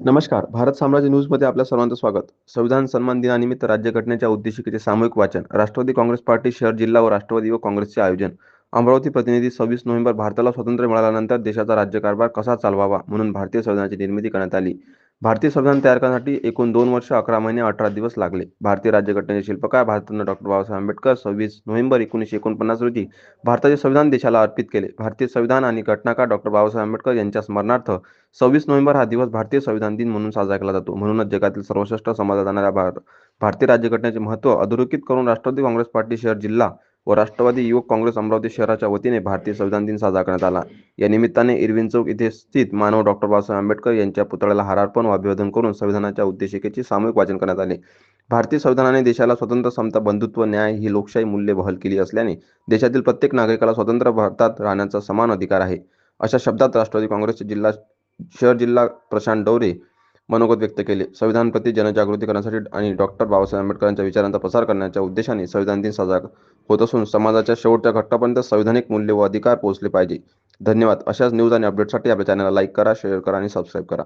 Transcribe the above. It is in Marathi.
नमस्कार. भारत साम्राज्य न्यूजमध्ये आपल्या सर्वांचं स्वागत. संविधान सन्मान दिनानिमित्त राज्यघटनेच्या उद्देशिकेचे सामूहिक वाचन राष्ट्रवादी काँग्रेस पार्टी शहर जिल्हा व राष्ट्रवादी व काँग्रेसचे आयोजन. अमरावती प्रतिनिधी सव्वीस नोव्हेंबर भारताला स्वातंत्र्य मिळाल्यानंतर देशाचा राज्यकारभार कसा चालवावा म्हणून भारतीय संविधानाची निर्मिती करण्यात आली. भारतीय संविधान तयार करण्यासाठी एकूण दोन वर्ष अकरा महिने अठरा दिवस लागले. भारतीय राज्यघटनेचे शिल्पकार भारतरत्न डॉक्टर बाबासाहेब आंबेडकर सव्वीस नोव्हेंबर एकोणीसशे एकोणपन्नास रोजी भारताचे संविधान देशाला अर्पित केले. भारतीय संविधान आणि घटनाकार डॉक्टर बाबासाहेब आंबेडकर यांच्या स्मरणार्थ सव्वीस नोव्हेंबर हा दिवस भारतीय संविधान दिन म्हणून साजरा केला जातो. म्हणूनच जगातील सर्वश्रेष्ठ समजला जाणाऱ्या भार भारतीय राज्यघटनेचे महत्त्व अधोरेखित करून राष्ट्रवादी काँग्रेस पार्टी शहर जिल्हा व राष्ट्रवादी युवक काँग्रेस अमरावती शहराच्या वतीने भारतीय संविधान दिन साजरा करण्यात आला. या निमित्ताने इरविन चौक येथे स्थित मानव डॉक्टर बाबासाहेब आंबेडकर यांच्या पुतळ्याला हारार्पण व अभिवादन करून संविधानाच्या उद्देशिकेचे सामूहिक वाचन करण्यात आले. भारतीय संविधानाने देशाला स्वतंत्र समता बंधुत्व न्याय ही लोकशाही मूल्ये बहल केली असल्याने देशातील प्रत्येक नागरिकाला स्वतंत्र भारतात राहण्याचा समान अधिकार आहे. अशा शब्दात राष्ट्रवादी काँग्रेसचे जिल्हा शहर जिल्हा प्रशांत डवरे मनोगत व्यक्त केले. संविधानप्रती जनजागृती करण्यासाठी आणि डॉक्टर बाबासाहेब आंबेडकरांच्या विचारांचा प्रसार करण्याच्या उद्देशाने संविधान दिन साजरा होत असून समाजाच्या शेवटच्या घटकापर्यंत संविधानिक मूल्य व अधिकार पोहोचले पाहिजे. धन्यवाद. अशाच न्यूज आणि अपडेटसाठी आपल्या चॅनलला लाईक करा शेअर करा आणि सबस्क्राईब करा.